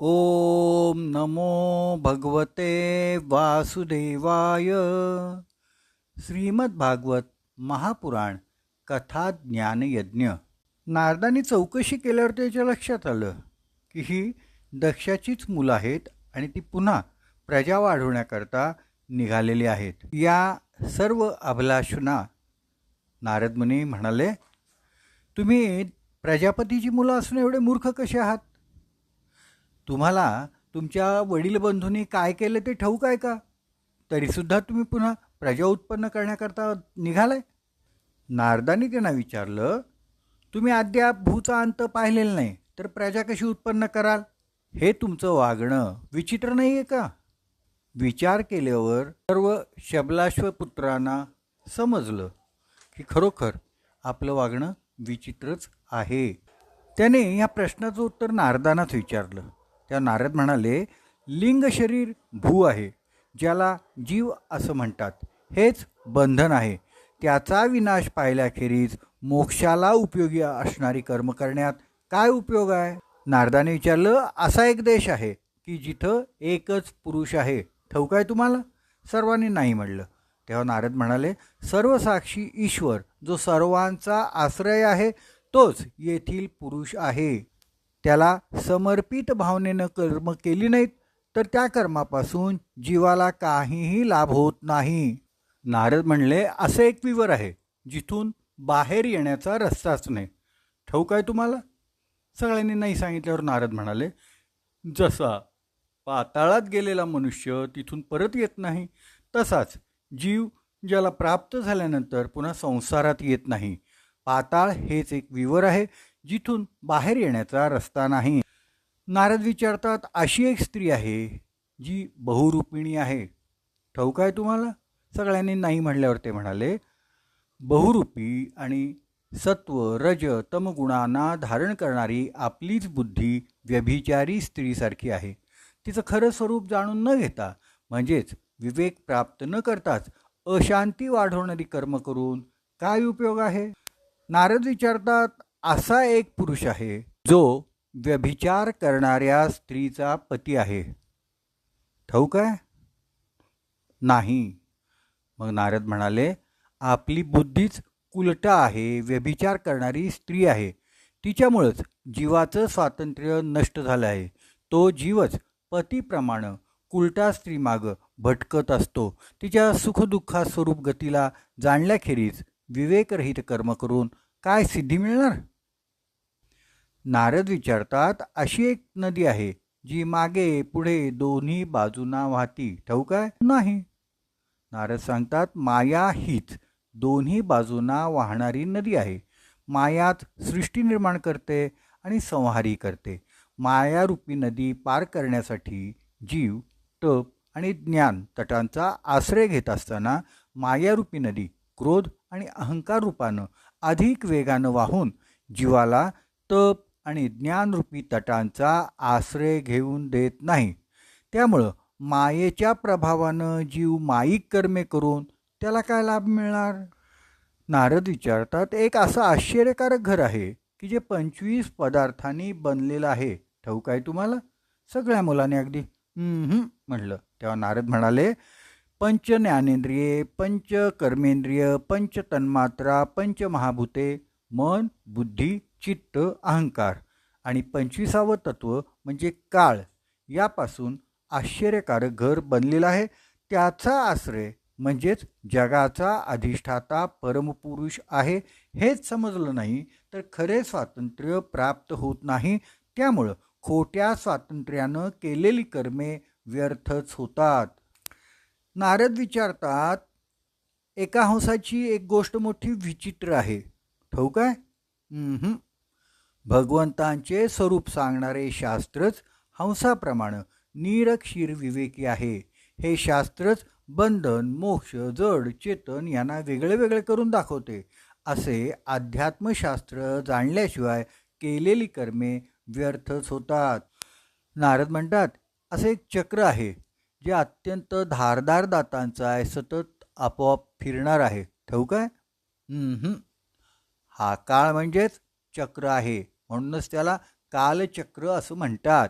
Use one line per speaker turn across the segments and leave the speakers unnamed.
ओम नमो भगवते वासुदेवाय। श्रीमद्भागवत महापुराण कथा ज्ञानयज्ञ। नारदानी चौकशी केल्यावर त्याच्या लक्षात आलं की ही दक्षाचीच मुलं आहेत आणि ती पुन्हा प्रजा वाढवण्याकरता निघालेली आहेत. या सर्व अभिलाषुना नारद मुनी म्हणाले तुम्ही प्रजापतीची मुलं असून एवढे मूर्ख कसे आहात? तुम्हाला तुमच्या वडील बंधूंनी काय केलं ते ठाऊक आहे का? तरीसुद्धा तुम्ही पुन्हा प्रजा उत्पन्न करण्याकरता निघालाय? नारदानी त्यांना विचारलं तुम्ही अद्याप भूचा अंत पाहिलेला नाही तर प्रजा कशी उत्पन्न कराल? हे तुमचं वागणं विचित्र नाही आहे का? विचार केल्यावर सर्व शबलाश्वपुत्रांना समजलं की खरोखर आपलं वागणं विचित्रच आहे. त्याने या प्रश्नाचं उत्तर नारदानाच विचारलं. त्या नारद म्हणाले लिंग शरीर भू आहे ज्याला जीव असं म्हणतात. हेच बंधन आहे. त्याचा विनाश पाहिल्याखेरीज मोक्षाला उपयोगी असणारी कर्म करण्यात काय उपयोग आहे? नारदाने विचारलं असा एक देश आहे की जिथं एकच पुरुष आहे. ठाऊक आहे तुम्हाला? सर्वांनी नाही म्हणलं. तेव्हा नारद म्हणाले सर्वसाक्षी ईश्वर जो सर्वांचा आश्रय आहे तोच येथील पुरुष आहे. त्याला समर्पित भावनेनं कर्म केली नाहीत तर त्या कर्मापासून जीवाला काहीही लाभ होत नाही. नारद म्हणले असं एक विवर आहे जिथून बाहेर येण्याचा रस्ताच नाही. ठाऊक आहे तुम्हाला? सगळ्यांनी नाही सांगितल्यावर नारद म्हणाले जसा पाताळात गेलेला मनुष्य तिथून परत येत नाही तसाच जीव ज्याला प्राप्त झाल्यानंतर पुन्हा संसारात येत नाही. पाताळ हेच एक विवर आहे जिथून बाहेर येण्याचा रस्ता नाही. नारद विचारतात अशी एक स्त्री आहे जी बहुरूपिणी आहे. ठाऊक आहे तुम्हाला? सगळ्यांनी नाही म्हणल्यावर ते म्हणाले बहुरूपी आणि सत्व रज तमगुणांना धारण करणारी आपलीच बुद्धी व्यभिचारी स्त्रीसारखी आहे. तिचं खरं स्वरूप जाणून न घेता म्हणजेच विवेक प्राप्त न करताच अशांती वाढवणारी कर्म करून काय उपयोग आहे? नारद विचारतात असा एक पुरुष आहे जो व्यभिचार करणाऱ्या स्त्रीचा पती आहे. ठाऊक आहे? नाही. मग नारद म्हणाले आपली बुद्धीच कुलटा आहे व्यभिचार करणारी स्त्री आहे. तिच्यामुळंच जीवाचं स्वातंत्र्य नष्ट झालं आहे. तो जीवच पतीप्रमाणे कुलटा स्त्रीमागं भटकत असतो. तिच्या सुखदुःखा स्वरूप गतीला जाणल्याखेरीज विवेकरहित कर्म करून काय सिद्धी मिळणार? नारद विचारतात अशी एक नदी आहे जी मागे पुढे दोन्ही बाजूंना वाहती. ठाऊक आहे नाही. नारद सांगतात माया हीच दोन्ही बाजूंना वाहणारी नदी आहे. मायात सृष्टी निर्माण करते आणि संहारी करते. मायारूपी नदी पार करण्यासाठी जीव तप आणि ज्ञान तटांचा आश्रय घेत असताना मायारूपी नदी क्रोध आणि अहंकार रूपानं अधिक वेगानं वाहून जीवाला तप आणि ज्ञानरूपी तटांचा आश्रय घेऊन देत नाही. त्यामुळं मायेच्या प्रभावानं जीव माईक कर्मे करून त्याला काय लाभ मिळणार? नारद विचारतात एक असं आश्चर्यकारक घर आहे की जे पंचवीस पदार्थांनी बनलेलं आहे. ठाऊक आहे तुम्हाला? सगळ्या मुलांनी अगदी म्हणलं तेव्हा नारद म्हणाले पंच ज्ञानेंद्रिये पंच कर्मेंद्रिय पंच तन्मात्रा पंच महाभूते मन बुद्धी चित्त अहंकार आणि पंचवीसावं तत्व म्हणजे काळ यापासून आश्चर्यकारक घर बनलेलं आहे. त्याचा आश्रय म्हणजेच जगाचा अधिष्ठाता परमपुरुष आहे. हेच समजलं नाही तर खरे स्वातंत्र्य प्राप्त होत नाही. त्यामुळं खोट्या स्वातंत्र्यानं केलेली कर्मे व्यर्थच होतात. नारद विचारतात एका हंसाची एक गोष्ट मोठी विचित्र आहे. ठाऊक आहे भगवंतांचे स्वरूप सांगणारे शास्त्रच हंसाप्रमाणे निरक्षीर विवेकी आहे. हे शास्त्रच बंधन मोक्ष जड चेतन यांना वेगळे वेगळे करून दाखवते. असे अध्यात्मशास्त्र जाणल्याशिवाय केलेली कर्मे व्यर्थच होतात. नारद म्हणतात असे एक चक्र आहे जे अत्यंत धारदार दातांचा आहे सतत आपोआप फिरणार आहे. ठेवू काय? हा काळ म्हणजेच चक्र आहे. म्हणूनच त्याला कालचक्र असं म्हणतात.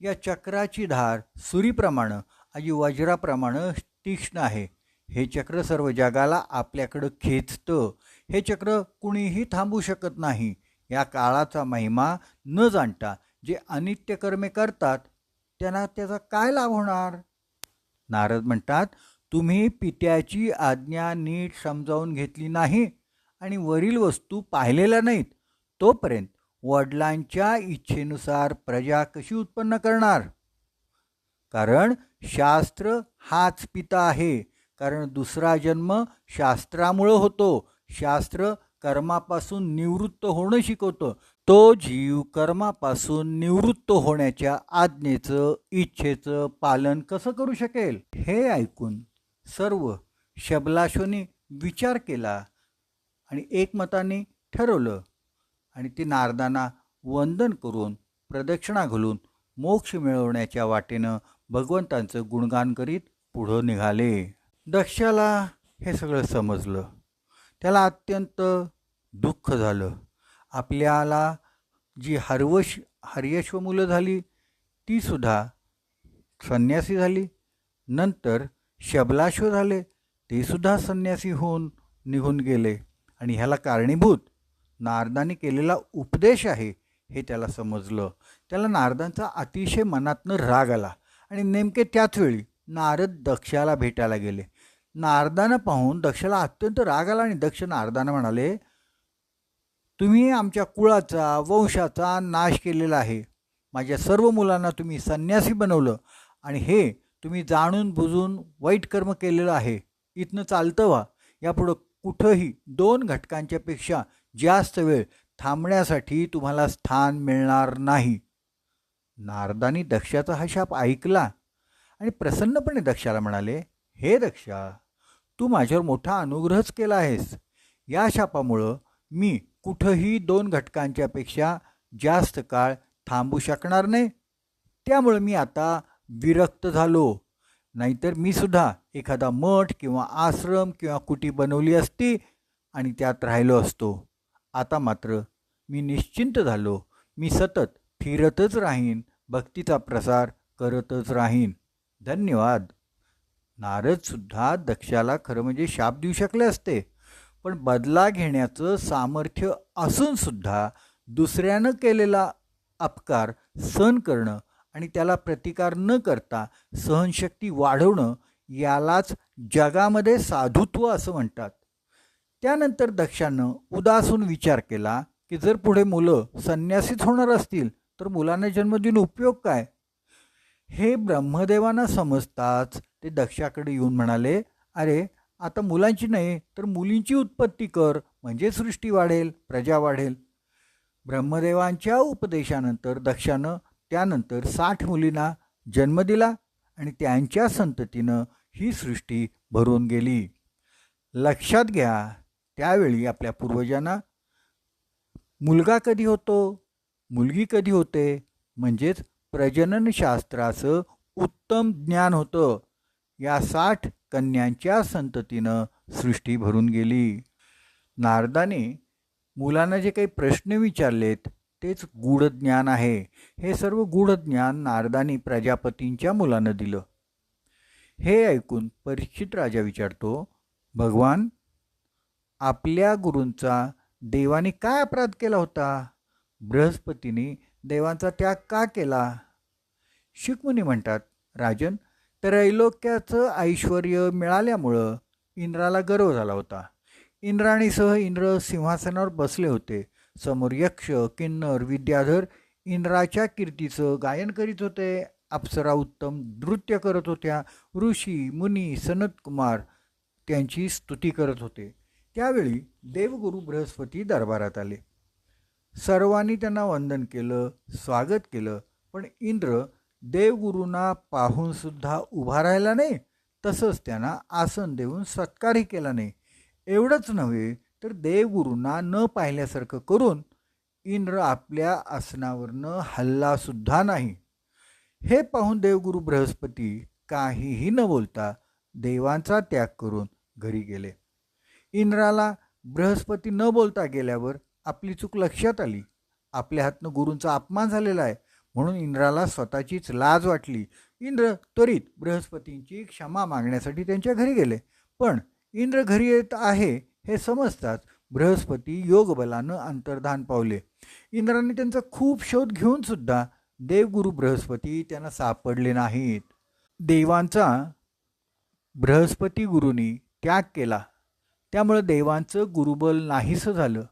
या चक्राची धार सुरीप्रमाणे आणि वज्राप्रमाणे तीक्ष्ण आहे. हे चक्र सर्व जगाला आपल्याकडं खेचतं. हे चक्र कुणीही थांबू शकत नाही. या काळाचा महिमा न जाणता जे अनित्य कर्मे करतात त्यांना त्याचा काय लाभ होणार? नारद म्हणतात तुम्ही पित्याची आज्ञा नीट समजावून घेतली नाही आणि वरील वस्तू पाहिलेल्या नाहीत. तोपर्यंत वडिलांच्या इच्छेनुसार प्रजा कशी उत्पन्न करणार? कारण शास्त्र हाच पिता आहे. कारण दुसरा जन्म शास्त्रामुळं होतो. शास्त्र कर्मापासून निवृत्त होणं शिकवतं. तो जीव कर्मापासून निवृत्त होण्याच्या आज्ञेचं इच्छेचं पालन कसं करू शकेल? हे ऐकून सर्व शबलाशोनी विचार केला आणि एकमताने ठरवलं आणि ती नारदांना वंदन करून प्रदक्षिणा घालून मोक्ष मिळवण्याच्या वाटेनं भगवंतांचं गुणगान करीत पुढं निघाले. दक्षाला हे सगळं समजलं. त्याला अत्यंत दुःख झालं. आपल्याला जी हरवश हर्यश्व मुलं झाली तीसुद्धा संन्यासी झाली. नंतर शबलाश्व झाले ते सुद्धा संन्यासी होऊन निघून गेले. आणि ह्याला कारणीभूत नारदाने केलेला उपदेश आहे हे त्याला समजलं. त्याला नारदांचा अतिशय मनातनं राग आला आणि नेमके त्याच वेळी नारद दक्षाला भेटायला गेले. नारदानं पाहून दक्षाला अत्यंत राग आला आणि दक्ष नारदानं म्हणाले तुम्ही आमच्या कुळाचा वंशाचा नाश केलेला आहे. माझ्या सर्व मुलांना तुम्ही संन्यासी बनवलं आणि हे तुम्ही जाणून बुजून वाईट कर्म केलेलं आहे. इथनं चालतं व्हा. यापुढं कुठंही दोन घटकांच्यापेक्षा जास्त वेळ थांबण्यासाठी तुम्हाला स्थान मिळणार नाही. नारदानी दक्षाचा हा शाप ऐकला आणि प्रसन्नपणे दक्षाला म्हणाले हे दक्षा तू माझ्यावर मोठा अनुग्रहच केला आहेस. या शापामुळं मी कुठंही दोन घटकांच्यापेक्षा जास्त काळ थांबू शकणार नाही. त्यामुळं मी आता विरक्त झालो. नाहीतर मी सुद्धा एखादा मठ किंवा आश्रम किंवा कुटी बनवली असती आणि त्यात राहिलो असतो. आता मात्र मी निश्चिंत झालो. मी सतत फिरतच राहीन. भक्तीचा प्रसार करतच राहीन. धन्यवाद. नारदसुद्धा दक्षाला खरं म्हणजे शाप देऊ शकले असते. पण बदला घेण्याचं सामर्थ्य असूनसुद्धा दुसऱ्यानं केलेला अपकार सहन करणं आणि त्याला प्रतिकार न करता सहनशक्ती वाढवणं यालाच जगामध्ये साधुत्व असं म्हणतात. त्यानंतर दक्षानं उदासून विचार केला की जर पुढे मुलं संन्यासीच होणार असतील तर मुलांना जन्म देऊन उपयोग काय? हे ब्रह्मदेवांना समजताच ते दक्षाकडे येऊन म्हणाले अरे आता मुलांची नाही तर मुलींची उत्पत्ती कर म्हणजे सृष्टी वाढेल प्रजा वाढेल. ब्रह्मदेवांच्या उपदेशानंतर दक्षानं त्यानंतर साठ मुलींना जन्म दिला आणि त्यांच्या संततीनं ही सृष्टी भरून गेली. लक्षात घ्या त्यावेळी आपल्या पूर्वजांना मुलगा कधी होतो मुलगी कधी होते म्हणजेच प्रजननशास्त्राचं उत्तम ज्ञान होतं या साठ कन्यांच्या संततीनं सृष्टी भरून गेली. नारदाने मुलांना जे काही प्रश्न विचारलेत तेच गूढज्ञान आहे. हे सर्व गूढज्ञान नारदानी प्रजापतींच्या मुलानं दिलं. हे ऐकून परीक्षित राजा विचारतो भगवान आपल्या गुरूंचा देवाने काय अपराध केला होता? बृहस्पतीने देवांचा त्याग का केला? शिकमुनी म्हणतात राजन त्रैलोक्याचं ऐश्वर मिळाल्यामुळं इंद्राला गर्व झाला होता. इंद्राणीसह इंद्र सिंहासनावर बसले होते. समोर यक्ष किन्नर विद्याधर इंद्राच्या कीर्तीचं गायन करीत होते. अप्सरा उत्तम नृत्य करत होत्या. ऋषी मुनी सनत कुमार त्यांची स्तुती करत होते. त्यावेळी देवगुरू बृहस्पती दरबारात आले. सर्वांनी त्यांना वंदन केलं स्वागत केलं पण इंद्र देवगुरूंना पाहूनसुद्धा उभा राहिला नाही तसंच त्यांना आसन देऊन सत्कारही केला नाही. एवढंच नव्हे तर देवगुरूंना न पाहिल्यासारखं करून इंद्र आपल्या आसनावरनं हल्लासुद्धा नाही. हे पाहून देवगुरू बृहस्पती काहीही न बोलता देवांचा त्याग करून घरी गेले. इंद्राला बृहस्पती न बोलता गेल्यावर आपली चूक लक्षात आली. आपल्या हातनं गुरूंचा अपमान झालेला आहे. म्हणून इंद्राला स्वतःचीच लाज वाटली. इंद्र त्वरित बृहस्पतींची क्षमा मागण्यासाठी त्यांच्या घरी गेले. पण इंद्र घरी येत आहे हे समजताच बृहस्पती योगबलानं अंतर्धान पावले. इंद्राने त्यांचा खूप शोध घेऊन सुद्धा देवगुरु बृहस्पती त्यांना सापडले नाहीत. देवांचा बृहस्पती गुरुनी त्याग केला. त्यामुळं देवांचं गुरुबल नाहीसं झालं.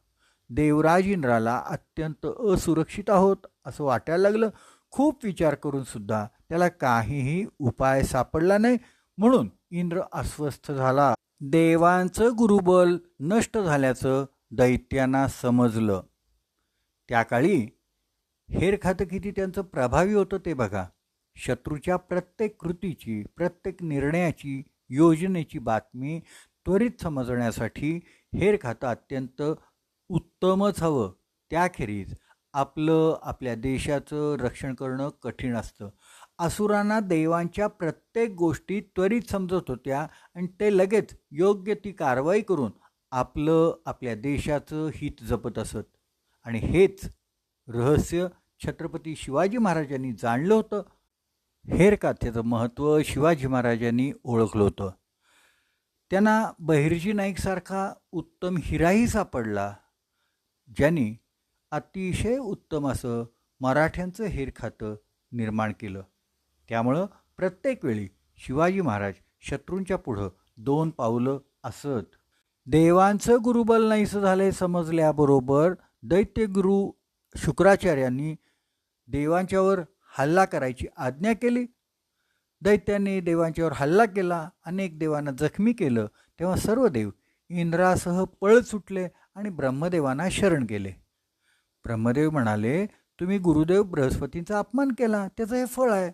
देवराज इंद्राला अत्यंत असुरक्षित आहोत असं वाटायला लागलं. खूप विचार करून सुद्धा त्याला काहीही उपाय सापडला नाही. म्हणून इंद्र अस्वस्थ झाला. देवांचं गुरुबल नष्ट झाल्याचं दैत्यांना समजलं. त्या काळी हेर खातं किती त्यांचं प्रभावी होतं ते बघा. शत्रूच्या प्रत्येक कृतीची प्रत्येक निर्णयाची योजनेची बातमी त्वरित समजण्यासाठी हेर खातं अत्यंत उत्तमच हवं. त्याखेरीज आपलं आपल्या देशाचं रक्षण करणं कठीण असतं. असुरांना देवांच्या प्रत्येक गोष्टी त्वरित समजत होत्या आणि ते लगेच योग्य ती कारवाई करून आपलं आपल्या देशाचं हित जपत असत. आणि हेच रहस्य छत्रपती शिवाजी महाराजांनी जाणलं होतं. हेर काथ्याचं महत्त्व शिवाजी महाराजांनी ओळखलं होतं. त्यांना बहिर्जी नाईकसारखा उत्तम हिराही सापडला ज्यांनी अतिशय उत्तम असं मराठ्यांचं हेर खातं निर्माण केलं. त्यामुळं प्रत्येक वेळी शिवाजी महाराज शत्रूंच्या पुढं दोन पावलं असत. देवांचं गुरुबल नाहीसं झाले समजल्याबरोबर दैत्यगुरु शुक्राचार्यांनी देवांच्यावर हल्ला करायची आज्ञा केली. दैत्यांनी देवांच्यावर हल्ला केला अनेक देवांना जखमी केलं. तेव्हा सर्व देव इंद्रासह पळ सुटले आणि ब्रह्मदेवांना शरण गेले. ब्रह्मदेव म्हणाले तुम्ही गुरुदेव बृहस्पतींचा अपमान केला त्याचं हे फळ आहे.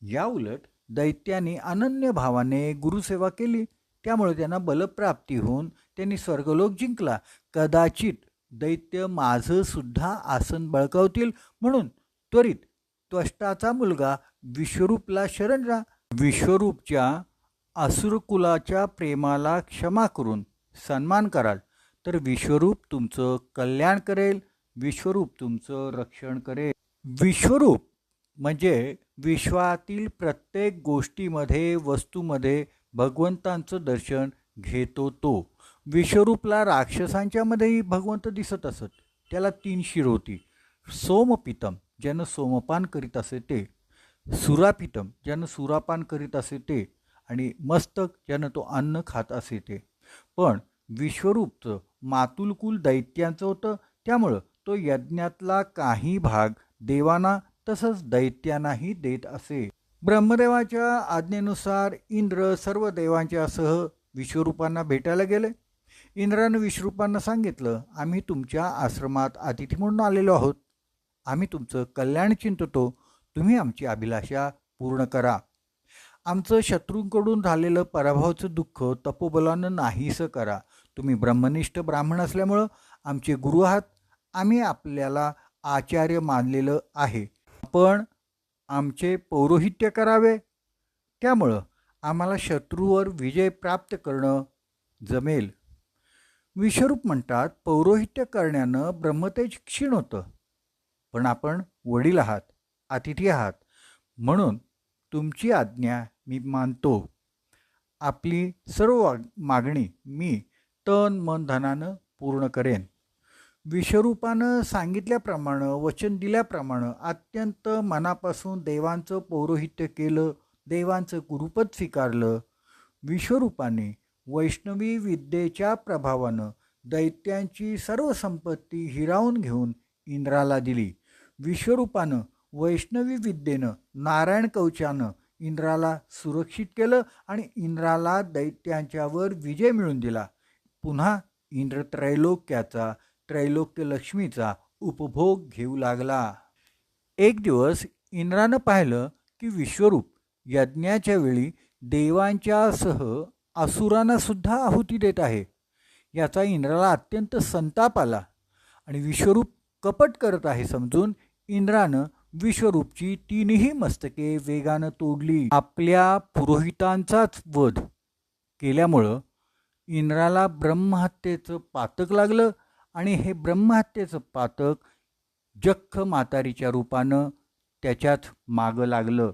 या उलट दैत्याने अनन्य भावाने गुरुसेवा केली. त्यामुळे त्यांना बलप्राप्ती होऊन त्यांनी स्वर्गलोक जिंकला. कदाचित दैत्य माझं सुद्धा आसन बळकावतील म्हणून त्वरित त्वष्टाचा मुलगा विश्वरूपला शरण जा विश्वरूपच्या असुरकुलाच्या प्रेमाला क्षमा करून सन्मान कराल. तर विश्वरूप तुमचं कल्याण करेल. विश्वरूप तुमचं रक्षण करेल. विश्वरूप म्हणजे विश्वातील प्रत्येक गोष्टीमध्ये वस्तूमध्ये भगवंतांचं दर्शन घेतो तो. विश्वरूपला राक्षसांच्यामध्येही भगवंत दिसत असत. त्याला तीन शिर होती सोमपितम ज्यानं सोमपान करीत असे ते सुरापितम ज्यानं सुरापान करीत असे ते आणि मस्तक ज्यानं तो अन्न खात असे ते. पण विश्वरूपचं मातुलकुल दैत्यांचं होतं त्यामुळं तो यज्ञातला काही भाग देवांना तसंच दैत्यांनाही देत असे. ब्रह्मदेवाच्या आज्ञेनुसार इंद्र सर्व देवांच्यासह विश्वरूपांना भेटायला गेले. इंद्रानं विश्वरूपांना सांगितलं आम्ही तुमच्या आश्रमात अतिथी म्हणून आलेलो आहोत. आम्ही तुमचं कल्याण चिंततो तुम्ही आमची अभिलाषा पूर्ण करा. आमचं शत्रूंकडून झालेलं पराभवाचं दुःख तपोबलानं नाहीसं करा. तुम्ही ब्रह्मनिष्ठ ब्राह्मण असल्यामुळं आमचे गुरु आहात. आम्ही आपल्याला आचार्य मानलेलं आहे. आपण आमचे पौरोहित्य करावे. त्यामुळं आम्हाला शत्रूवर विजय प्राप्त करणं जमेल. विश्वरूप म्हणतात पौरोहित्य करण्यानं ब्रह्मतेज क्षीण होतं. पण आपण वडील आहात. अतिथी आहात. म्हणून तुमची आज्ञा मी मानतो. आपली सर्व मागणी मी तन मन धनानं पूर्ण करेन. विश्वरूपानं सांगितल्याप्रमाणे वचन दिल्याप्रमाणे अत्यंत मनापासून देवांचं पौरोहित्य केलं देवांचं गुरुपद स्वीकारलं. विश्वरूपाने वैष्णवी विद्येच्या प्रभावानं दैत्यांची सर्व संपत्ती हिरावून घेऊन इंद्राला दिली. विश्वरूपानं वैष्णवी विद्येनं नारायण कवचानं इंद्राला सुरक्षित केलं आणि इंद्राला दैत्यांच्यावर विजय मिळून दिला. पुन्हा इंद्र त्रैलोक्याचा त्रैलोक्य लक्ष्मीचा उपभोग घेऊ लागला. एक दिवस इंद्रानं पाहिलं की विश्वरूप यज्ञाच्या वेळी देवांच्यासह असुरांनासुद्धा आहुती देत आहे. याचा इंद्राला अत्यंत संताप आला आणि विश्वरूप कपट करत आहे समजून इंद्रानं विश्वरूपची तीनही मस्तके वेगानं तोडली. आपल्या पुरोहितांचाच वध केल्यामुळं इंद्राला ब्रह्महत्येचं पातक लागलं आणि हे ब्रह्महत्येचं पातक जख्ख मातारीच्या रूपानं त्याच्याच मागं लागलं.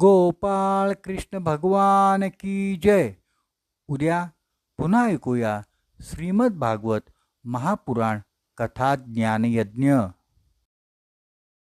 गोपाळ कृष्ण भगवान की जय. उद्या पुन्हा ऐकूया श्रीमद भागवत महापुराण कथा ज्ञानयज्ञ